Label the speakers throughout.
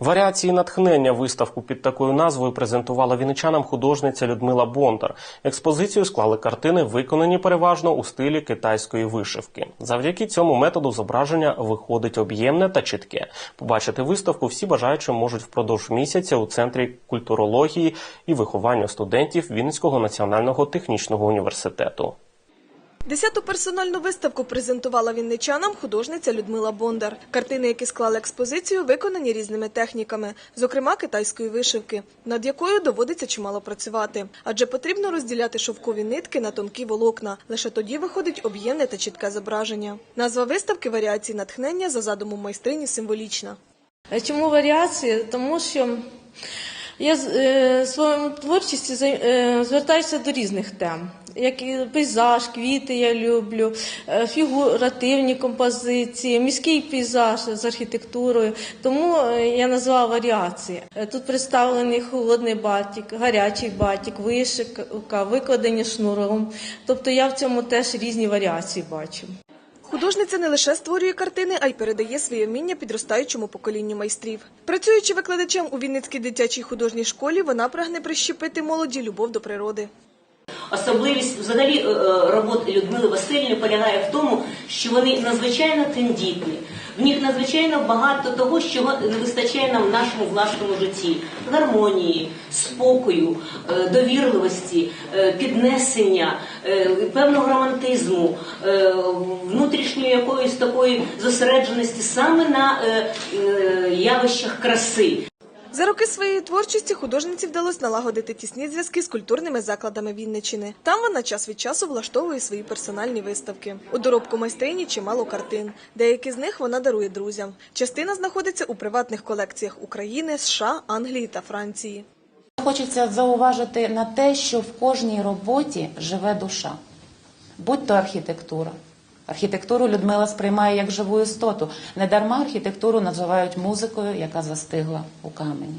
Speaker 1: Варіації натхнення виставку під такою назвою презентувала вінничанам художниця Людмила Бондар. Експозицію склали картини, виконані переважно у стилі китайської вишивки. Завдяки цьому методу зображення виходить об'ємне та чітке. Побачити виставку всі бажаючі можуть впродовж місяця у центрі культурології і виховання студентів Вінницького національного технічного університету.
Speaker 2: Десяту персональну виставку презентувала вінничанам художниця Людмила Бондар. Картини, які склали експозицію, виконані різними техніками, зокрема китайської вишивки, над якою доводиться чимало працювати. Адже потрібно розділяти шовкові нитки на тонкі волокна. Лише тоді виходить об'ємне та чітке зображення. Назва виставки варіації натхнення за задумом майстрині символічна.
Speaker 3: Чому варіації? Тому що я е, своєму творчості е, звертаюся до різних тем. Як і пейзаж, квіти я люблю, е, фігуративні композиції, міський пейзаж з архітектурою. Тому я назвала варіації. Тут представлений холодний батік, гарячий батік, вишивка, викладені шнуром. Тобто я в цьому теж різні варіації бачу.
Speaker 2: Художниця не лише створює картини, а й передає своє вміння підростаючому поколінню майстрів. Працюючи викладачем у Вінницькій дитячій художній школі, вона прагне прищепити молоді любов до природи.
Speaker 4: Особливість взагалі е, е, роботи Людмили Васильівни полягає в тому, що вони надзвичайно тендітні. В них надзвичайно багато того, чого не вистачає нам в нашому власному житті: гармонії, спокою, е, довірливості, піднесення, певного романтизму, внутрішньої якоїсь такої зосередженості саме на явищах краси.
Speaker 2: За роки своєї творчості художниці вдалося налагодити тісні зв'язки з культурними закладами Вінничини. Там вона час від часу влаштовує свої персональні виставки. У доробку майстрині чимало картин. Деякі з них вона дарує друзям. Частина знаходиться у приватних колекціях України, США, Англії та Франції.
Speaker 5: Хочеться зауважити на те, що в кожній роботі живе душа, будь то архітектура. Архітектуру Людмила сприймає як живу істоту. Недарма архітектуру називають музикою, яка застигла у камені.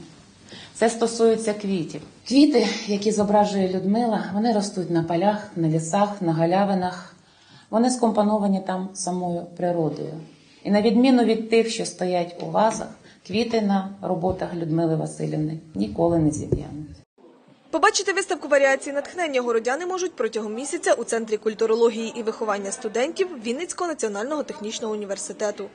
Speaker 5: Це стосується квітів. Квіти, які зображує Людмила, вони ростуть на полях, на лісах, на галявинах. Вони скомпоновані там самою природою. І на відміну від тих, що стоять у вазах, квіти на роботах Людмили Васильівни ніколи не зів'януть.
Speaker 2: Побачити виставку варіації натхнення городяни можуть протягом місяця у центрі культурології і виховання студентів Вінницького національного технічного університету.